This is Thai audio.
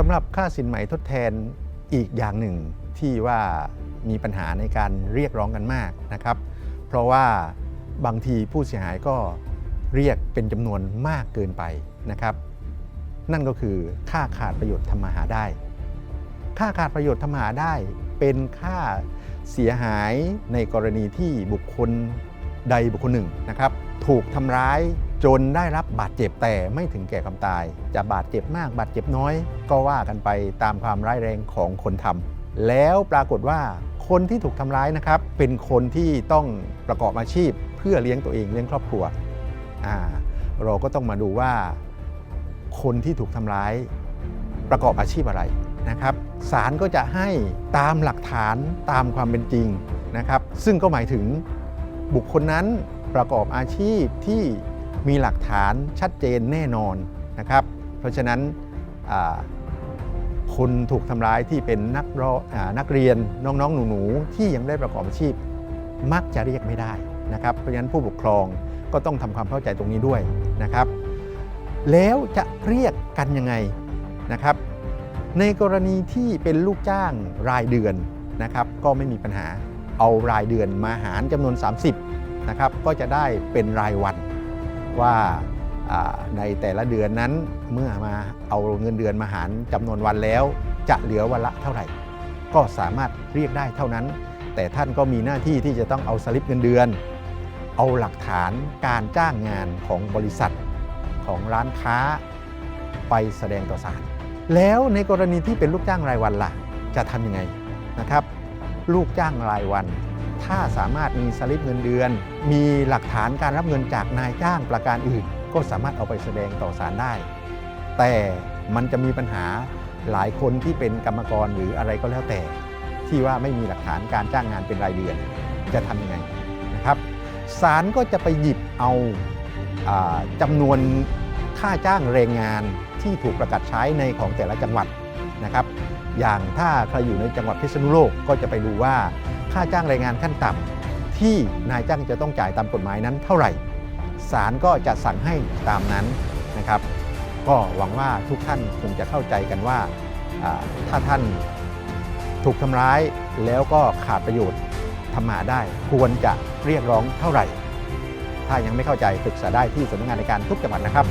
สำหรับค่าสินไหม่ทดแทนอีกอย่างหนึ่งที่ว่ามีปัญหาในการเรียกร้องกันมากนะครับ เพราะว่าบางทีผู้เสียหายก็เรียกเป็นจำนวนมากเกินไปนะครับ นั่นก็คือค่าขาดประโยชน์ทำมาหาได้ ค่าขาดประโยชน์ทำมาหาได้เป็นค่าเสียหายในกรณีที่บุคคลใดบุคคลหนึ่งนะครับ ถูกทำร้าย จนได้รับบาดเจ็บแต่ไม่ถึงแก่ความตาย จะบาดเจ็บมากบาดเจ็บน้อย ก็ว่ากันไปตามความร้ายแรงของคนทำแล้วปรากฏว่าคนที่ถูกทำร้ายนะครับ เป็นคนที่ต้องประกอบอาชีพ เพื่อเลี้ยงตัวเองเลี้ยงครอบครัวอ่าเราก็ต้องมาดูว่า คนที่ถูกทำร้ายประกอบอาชีพอะไรนะครับศาลก็จะให้ตามหลักฐานตามความเป็นจริงนะครับ ซึ่งก็หมายถึงบุคคลนั้นประกอบอาชีพที่ มีหลักฐานชัดเจนแน่นอนนะครับ เพราะฉะนั้นคนถูกทำร้ายที่เป็นนักรนักเรียนน้องๆ หนูๆ ที่ยังได้ประกอบอาชีพ มักจะเรียกไม่ได้นะครับ เพราะฉะนั้นผู้ปกครองก็ต้องทำความเข้าใจตรงนี้ด้วยนะครับ แล้วจะเรียกกันยังไงนะครับ ในกรณีที่เป็นลูกจ้างรายเดือนนะครับ ก็ไม่มีปัญหาเอารายเดือนมาหารจำนวน 30นะครับก็จะได้เป็นรายวัน ว่าในแต่ละเดือนนั้นเมื่อมาเอาเงินเดือนมาหารจำนวนวันแล้ว จะเหลือวันละเท่าไหร่ ก็สามารถเรียกได้เท่านั้น แต่ท่านก็มีหน้าที่ที่จะต้องเอาสลิปเงินเดือน เอาหลักฐานการจ้างงานของบริษัทของร้านค้าไปแสดงต่อศาลแล้วในกรณีที่เป็นลูกจ้างรายวันล่ะ จะทำยังไงนะครับ ลูกจ้างรายวัน ถ้าสามารถมีสลิปเงินเดือน มีหลักฐานการรับเงินจากนายจ้างประการอื่น ก็สามารถเอาไปแสดงต่อศาลได้ แต่มันจะมีปัญหาหลายคนที่เป็นกรรมกรหรืออะไรก็แล้วแต่ ที่ว่าไม่มีหลักฐานการจ้างงานเป็นรายเดือนจะทำยังไงนะครับศาลก็จะไปหยิบเอาอาจำนวนค่าจ้างแรงงานที่ถูกประกาศใช้ในของแต่ละจังหวัด นะครับ อย่างถ้าใครอยู่ในจังหวัดพิษณุโลกก็จะไปดูว่าค่าจ้างแรงงานขั้นต่ำที่นายจ้างจะต้องจ่ายตามกฎหมายนั้นเท่าไหร่ศาลก็จะสั่งให้ตามนั้นนะครับ ก็หวังว่าทุกท่านคงจะเข้าใจกันว่าถ้าท่านถูกทำร้ายแล้วก็ขาดประโยชน์ทำมาหาได้ควรจะเรียกร้องเท่าไหร่ ถ้ายังไม่เข้าใจปรึกษาได้ที่สำนักงานในการทุกจังหวัดนะครับ